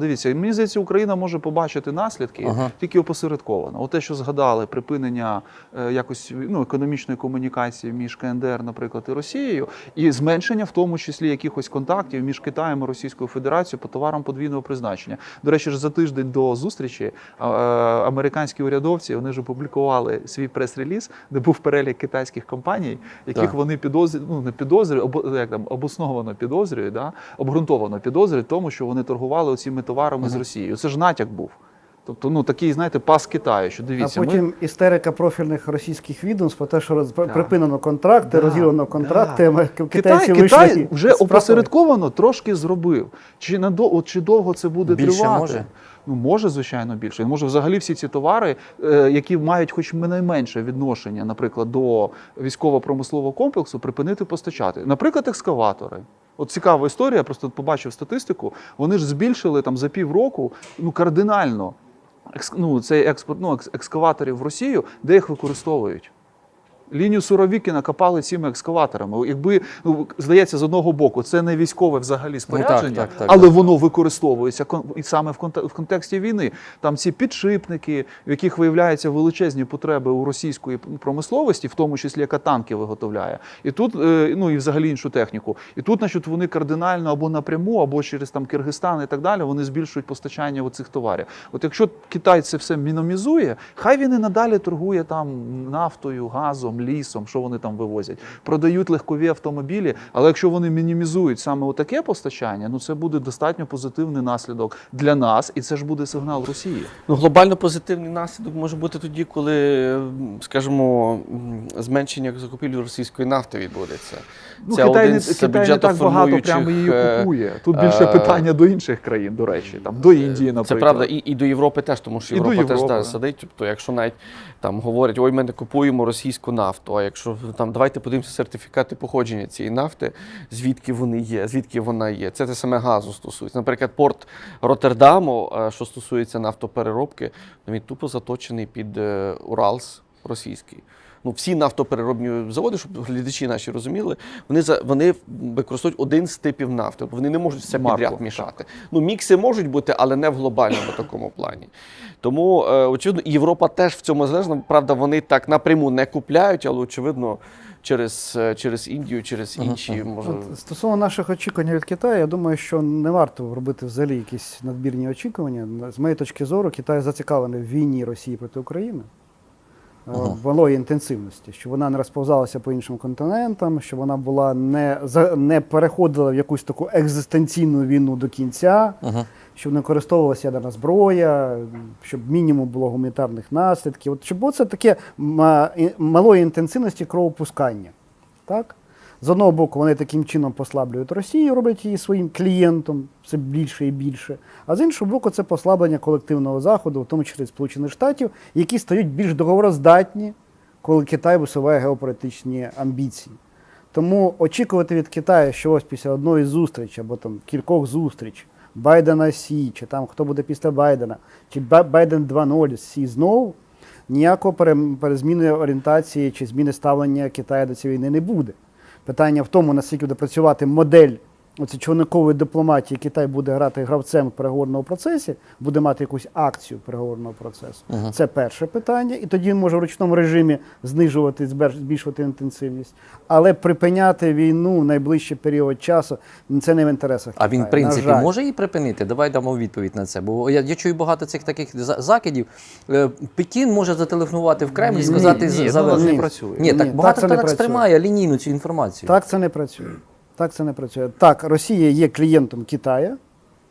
Дивіться, мені здається, Україна може побачити наслідки Ага. тільки опосередковано. От те, що згадали, припинення е, якось ну, економічної комунікації між КНДР, наприклад, і Росією, і зменшення, в тому числі, якихось контактів між Китаєм і Російською Федерацією по товарам подвійного призначення. До речі, ж за тиждень до зустрічі е, американські урядовці вони ж опублікували свій прес-реліз, де був перелік китайських компаній, яких Так. вони підозрюють, ну не підозрюють, обо, як там обосновано підозрюють, да? обґрунтовано підозрюють тому, що вони торгували цими товарами з Росією. Це ж натяк був. Тобто, ну такий, знаєте, пас Китаю, що дивіться, а потім ми істерика профільних російських відомств про те, що роз... Так. припинено контракти, Да, розірвано контракти, да. Китай, вийшли Китай вже опосередковано трошки зробив. Чи на до от чи довго це буде Більше тривати? може? Ну може, звичайно, більше. Може взагалі всі ці товари, е, які мають хоч найменше відношення, наприклад, до військово-промислового комплексу, припинити постачати. Наприклад, екскаватори. От цікава історія, просто побачив статистику. Вони ж збільшили там за півроку ну кардинально ну, цей експорт ну, екс- екскаваторів в Росію, де їх використовують. Лінію Суровіки накопали цими екскаваторами. Якби ну здається, з одного боку, це не військове взагалі спорядження, Ну, так, так, але так. воно використовується і саме в конте- в контексті війни. Там ці підшипники, в яких виявляються величезні потреби у російської промисловості, в тому числі яка танки виготовляє. І тут е, ну і взагалі іншу техніку. І тут, значить, вони кардинально або напряму, або через там Киргизстан і так далі, вони збільшують постачання оцих товарів. От якщо Китай це все мінімізує, хай він і надалі торгує там нафтою, газом, лісом, що вони там вивозять, продають легкові автомобілі. Але якщо вони мінімізують саме отаке постачання, ну це буде достатньо позитивний наслідок для нас, і це ж буде сигнал Росії. Ну, глобально позитивний наслідок може бути тоді, коли, скажімо, зменшення закупівлі російської нафти відбудеться. Ну, Китай не, Китай не так багато прямо її е, купує. Тут більше е, питання до інших країн, до речі, там до Індії, наприклад. Це правда, і, і до Європи теж, тому що Європа теж да. сидить. Тобто, якщо навіть там говорять, ой, ми не купуємо російську нафту, а якщо там давайте подивимося сертифікати походження цієї нафти, звідки вони є, звідки вона є. Це те саме газу стосується. Наприклад, порт Роттердаму, е, що стосується нафтопереробки, він тупо заточений під е, Уралс російський. Ну, всі нафтопереробні заводи, щоб глядачі наші розуміли, вони за вони використовують один з типів нафти. Тобто Вони не можуть все Марку, підряд мішати. Ну, мікси можуть бути, але не в глобальному такому плані. Тому, е, очевидно, Європа теж в цьому залежна. Правда, вони так напряму не купляють, але очевидно, через, е, через Індію, через інші може. От, стосовно наших очікувань від Китаю, я думаю, що не варто робити взагалі якісь надмірні очікування. З моєї точки зору, Китай зацікавлений в війні Росії проти України. Е, Ага. Малої інтенсивності, щоб вона не розповзалася по іншим континентам, щоб вона була не, не переходила в якусь таку екзистенційну війну до кінця, Ага. щоб не користовувалася ядерна зброя, щоб мінімум було гуманітарних наслідків. От щоб це таке малої інтенсивності кровопускання. Так? З одного боку, вони таким чином послаблюють Росію, роблять її своїм клієнтом все більше і більше. А з іншого боку, це послаблення колективного заходу, в тому числі Сполучених Штатів, які стають більш договороздатні, коли Китай висуває геополітичні амбіції. Тому очікувати від Китаю, що ось після одної зустрічі або там кількох зустріч Байдена Сі, чи там хто буде після Байдена, чи Ба- Байден 2.0 Сі знову, ніякого пере- перезміни орієнтації чи зміни ставлення Китаю до цієї війни не буде. Питання в тому, наскільки буде працювати модель оці човникової дипломатії, Китай буде грати гравцем в переговорному процесі, буде мати якусь акцію переговорного процесу. Ага. Це перше питання, і тоді він може в ручному режимі знижувати, збільшувати інтенсивність. Але припиняти війну в найближчий період часу ну, це не в інтересах. А він, в принципі, жаль. може її припинити? Давай дамо відповідь на це. Бо я, я чую багато цих таких закидів. Е, Пекін може зателефонувати в Кремль і сказати ні, з- ну, Ні. не працює. Ні, Ні, так так багато не так сприймає лінійну цю інформацію. Так це не працює. Так це не працює. Так, Росія є клієнтом Китаю,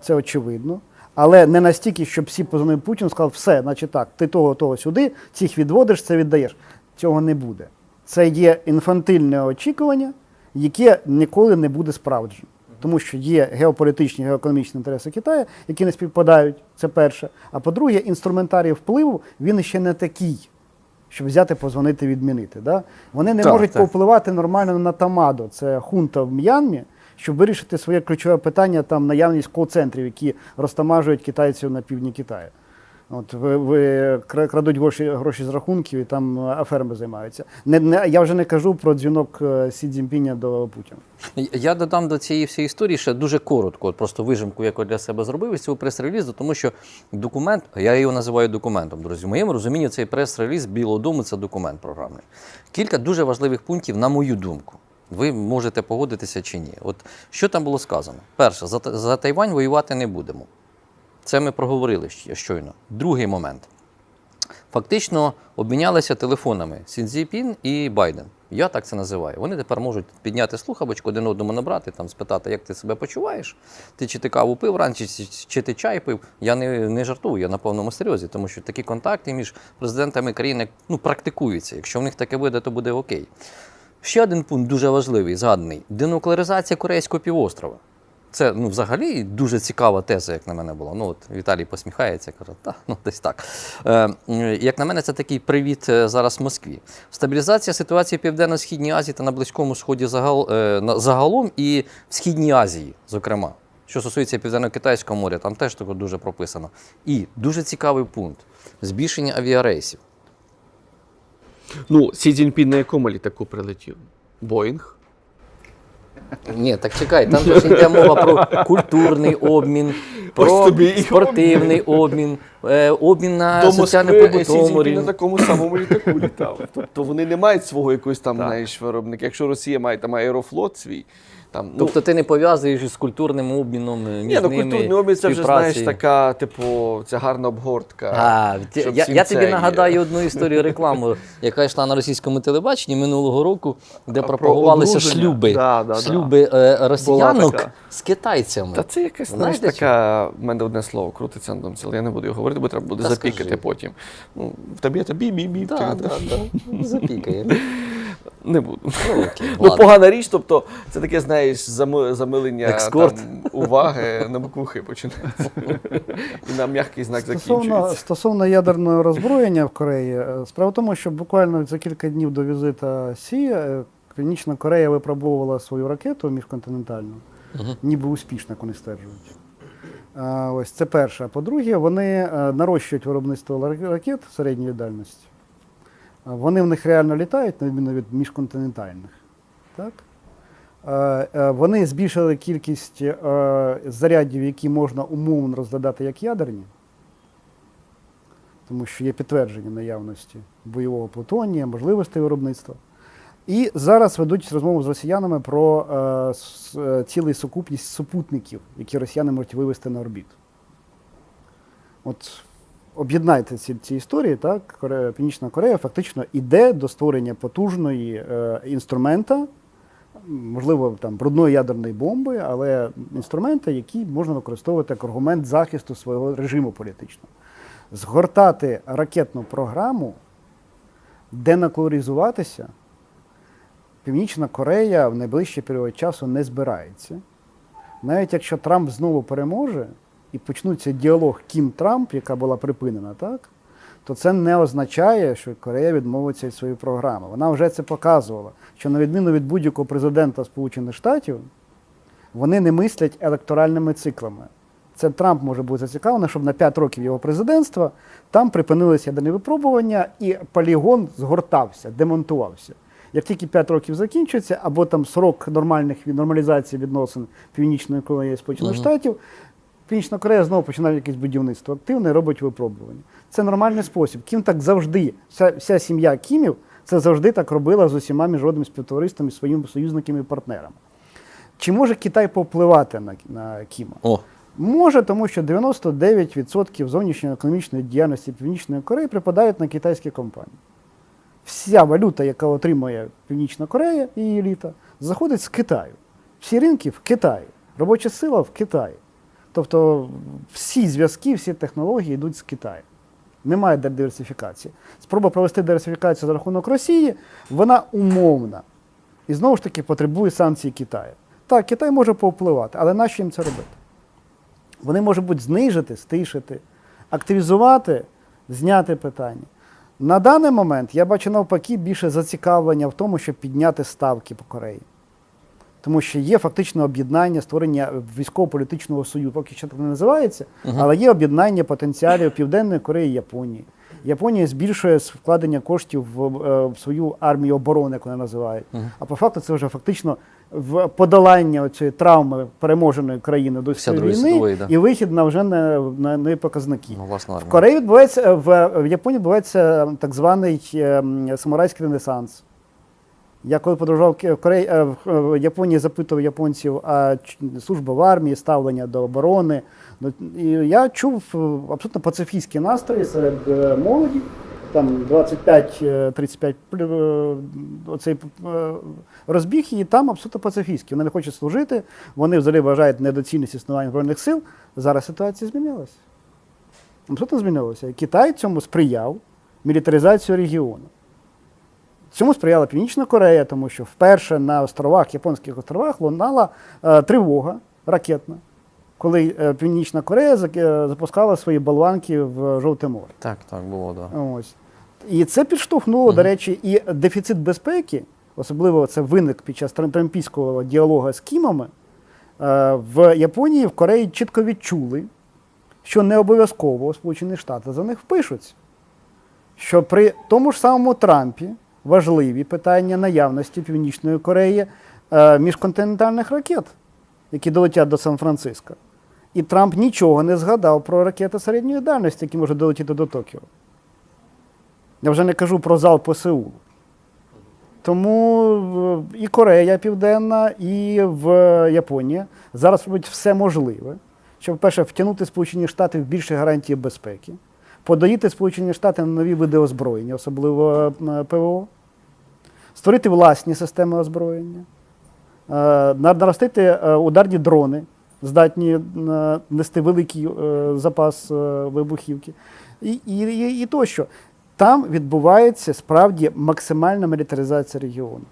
це очевидно. Але не настільки, щоб всі позвонили Путіну і сказали, все, значить так, ти того, того сюди, цих відводиш, це віддаєш. Цього не буде. Це є інфантильне очікування, яке ніколи не буде справджено. Тому що є геополітичні, геоекономічні інтереси Китаю, які не співпадають. Це перше. А по-друге, інструментарій впливу він ще не такий, щоб взяти, позвонити, відмінити. Да? Вони не Так, можуть так. повпливати нормально на Тамадо, це хунта в М'янмі, щоб вирішити своє ключове питання там наявність кол-центрів, які розтамажують китайців на півдні Китаю. От ви, ви крадуть гроші, гроші з рахунків і там е, аферами займаються. Не, не, я вже не кажу про дзвінок е, Сі Цзіньпіня до Путіна. Я додам до цієї всієї історії ще дуже коротко, от просто вижимку, яку для себе зробив із цього прес-релізу, тому що документ, я його називаю документом, друзі. В моєму розумінні цей прес-реліз Білого Дому це документ програмний. Кілька дуже важливих пунктів, на мою думку. Ви можете погодитися чи ні. От що там було сказано? Перше, за, за Тайвань воювати не будемо. Це ми проговорили щойно. Другий момент. Фактично обмінялися телефонами Сінзіпін і Байден. Я так це називаю. Вони тепер можуть підняти слухавочку, один одному набрати, там спитати, як ти себе почуваєш. Ти чи ти каву пив чи, чи ти чай пив. Я не, не жартую, я на повному серйозі, тому що такі контакти між президентами країни ну, практикуються. Якщо в них таке вийде, то буде окей. Ще один пункт дуже важливий, згаданий: денуклеаризація Корейського півострова. Це ну, взагалі дуже цікава теза, як на мене була. Ну, от Віталій посміхається, каже, та, ну десь так. Е, як на мене, це такий привіт е, зараз Москві. Стабілізація ситуації в Південно-Східній Азії та на Близькому Сході загал, е, загалом і в Східній Азії, зокрема. Що стосується Південно-Китайського моря, там теж таке дуже прописано. І дуже цікавий пункт збільшення авіарейсів. Ну, Сі Цзіньпін на якому літаку прилетів? Боїнг. Ні, так чекай, там же ж йде мова про культурний обмін, про тобі спортивний обмін, е, обмін на До Москви Сі соціально-побутовому рівні. на такому самому літаку літав. Тобто вони не мають свого якогось там знаєш, виробника. Якщо Росія має там аерофлот свій, там, ну, Тобто ти не пов'язуєш із культурним обміном е, між ні, ну ними, культурний обмін це вже знаєш така, типу, ця гарна обгортка. А, я, я тобі нагадаю одну історію рекламу, яка йшла на російському телебаченні минулого року, де про пропагувалися шлюби, Да, да, да. шлюби е, росіянок така. з китайцями. Та це якась знаєш, така, в мене одне слово крутиться на думці, але я не буду його говорити, бо треба буде Та запікати скажи. потім. Ну, в тобі це бі-бі-бі. Да, да, да. Запікає. Не буду. Ну, окей, Ну, ладно. погана річ, тобто це таке, знаєш, зами- замилення Екскорт. там, уваги на букву Х починається. І на м'який знак Стосовно, закінчується. стосовно ядерного роззброєння в Кореї, е, справа в тому, що буквально за кілька днів до візита Сі е, Північна Корея випробовувала свою ракету міжконтинентальну, ніби успішно, як вони стверджують. А, ось це перше. А По-друге, вони е, нарощують виробництво ла- ракет середньої дальності. Вони в них реально літають, на відміну від міжконтинентальних. Так? Е, е, Вони збільшили кількість е, зарядів, які можна умовно розглядати як ядерні, тому що є підтвердження наявності бойового плутонія, можливостей виробництва. І зараз ведуть розмову з росіянами про цілий сукупність супутників, які росіяни можуть вивести на орбіту. От об'єднайте ці, ці історії, так? Коре- Північна Корея фактично іде до створення потужної е, інструмента, можливо, там брудної ядерної бомби, але інструменти, які можна використовувати як аргумент захисту свого режиму політичного. Згортати ракетну програму, денуклеаризуватися, Північна Корея в найближчий період часу не збирається. Навіть якщо Трамп знову переможе і почнуться діалог Кім-Трамп, яка була припинена, так? то це не означає, що Корея відмовиться від своєї програми. Вона вже це показувала, що на відміну від будь-якого президента Сполучених Штатів, вони не мислять електоральними циклами. Це Трамп може бути зацікавлений, щоб на 5 років його президентства там припинилися ядерні випробування і полігон згортався, демонтувався. Як тільки 5 років закінчується, або там срок нормальних нормалізації відносин Північної Кореї Сполучених Штатів, Північна Корея знову починає якесь будівництво активне, робить випробування. Це нормальний спосіб. Кім так завжди, вся, вся сім'я Кімів це завжди так робила з усіма міжнародними співтовариствами, своїми союзниками і партнерами. Чи може Китай повпливати на, на Кіма? О, Може, тому що 99% зовнішньої економічної діяльності Північної Кореї припадають на китайські компанії. Вся валюта, яка отримує Північна Корея і еліта, заходить з Китаю. Всі ринки в Китаї, робоча сила в Китаї. Тобто всі зв'язки, всі технології йдуть з Китаю. Немає диверсифікації. Спроба провести диверсифікацію за рахунок Росії, вона умовна. І знову ж таки потребує санкцій Китаю. Так, Китай може повпливати, але нащо їм це робити? Вони можуть бути знижити, стишити, активізувати, зняти питання. На даний момент я бачу навпаки більше зацікавлення в тому, щоб підняти ставки по Кореї. Тому що є фактично об'єднання створення військово-політичного союзу. Поки що так не називається, але є об'єднання потенціалів Південної Кореї і Японії. Японія збільшує вкладення коштів в, е, в свою армію оборони, як вони називають. А по факту це вже фактично в подолання цієї травми переможеної країни до цієї війни світової, да. і вихід на вже на, на, на показники. Ну, В. Кореї відбувається в, в Японії відбувається так званий е, самурайський ренесанс. Я коли подорожував в Кореї, е, в Японії, запитував японців, а служба в армії, ставлення до оборони. Ну, І я чув е, абсолютно пацифістські настрої серед е, молоді. Там 25-35 е, оцей е, розбіг, і там абсолютно пацифістські. Вони не хочуть служити, вони взагалі вважають недоцільність існування Збройних сил. Зараз ситуація змінилася. Абсолютно змінилося. Китай цьому сприяв мілітаризацію регіону. Цьому сприяла Північна Корея, тому що вперше на островах, японських островах, лунала е, тривога ракетна, коли е, Північна Корея е, запускала свої болванки в Жовте море. Так, так було, так. Да. Ось. І це підштовхнуло, до речі, і дефіцит безпеки, особливо це виник під час трам- трампійського діалогу з Кімами, в Японії, в Кореї чітко відчули, що не обов'язково Сполучені Штати за них впишуться. Що при тому ж самому Трампі важливі питання наявності Північної Кореї е, міжконтинентальних ракет, які долетять до Сан-Франциско. І Трамп нічого не згадав про ракети середньої дальності, які можуть долетіти до Токіо. Я вже не кажу про зал по Сеулу. Тому е, і Корея Південна, і в Японія зараз робить все можливе, щоб, перше, втягнути Сполучені Штати в більше гарантії безпеки, подоїти Сполучені Штати на нові види озброєння, особливо е, ПВО, створити власні системи озброєння, е, наростити е, ударні дрони, здатні нести великий запас вибухівки, і, і, і тощо. Там відбувається справді максимальна мілітаризація регіону.